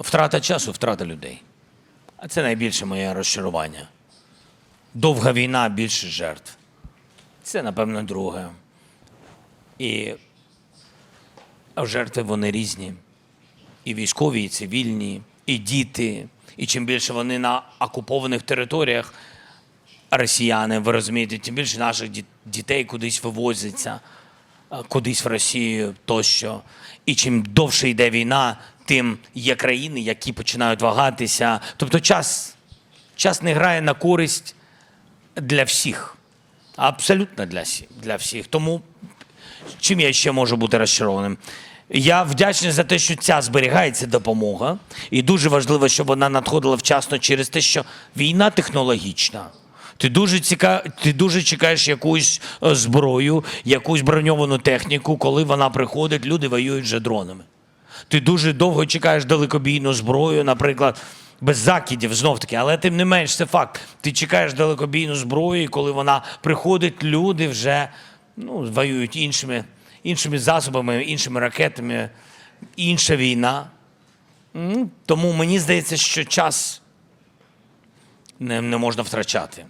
Втрата часу, втрата людей. А це найбільше моє розчарування. Довга війна, більше жертв. Це, напевно, друге. І жертви вони різні. І військові, і цивільні, і діти. І чим більше вони на окупованих територіях, росіяни, ви розумієте, тим більше наших дітей кудись вивозиться, кудись в Росію тощо. І чим довше йде війна, тим є країни, які починають вагатися. Тобто час, час не грає на користь для всіх. Абсолютно для, для всіх. Тому чим я ще можу бути розчарованим? Я вдячний за те, що ця зберігається допомога, і дуже важливо, щоб вона надходила вчасно через те, що війна технологічна. Ти дуже ціка... ти дуже чекаєш якусь е, зброю, якусь броньовану техніку, коли вона приходить, люди воюють вже дронами. Ти дуже довго чекаєш далекобійну зброю, наприклад, без закидів знов таки, але тим не менш, це факт. Ти чекаєш далекобійну зброю, і коли вона приходить, люди вже ну, воюють іншими, іншими засобами, іншими ракетами, інша війна. Тому мені здається, що час не, не можна втрачати.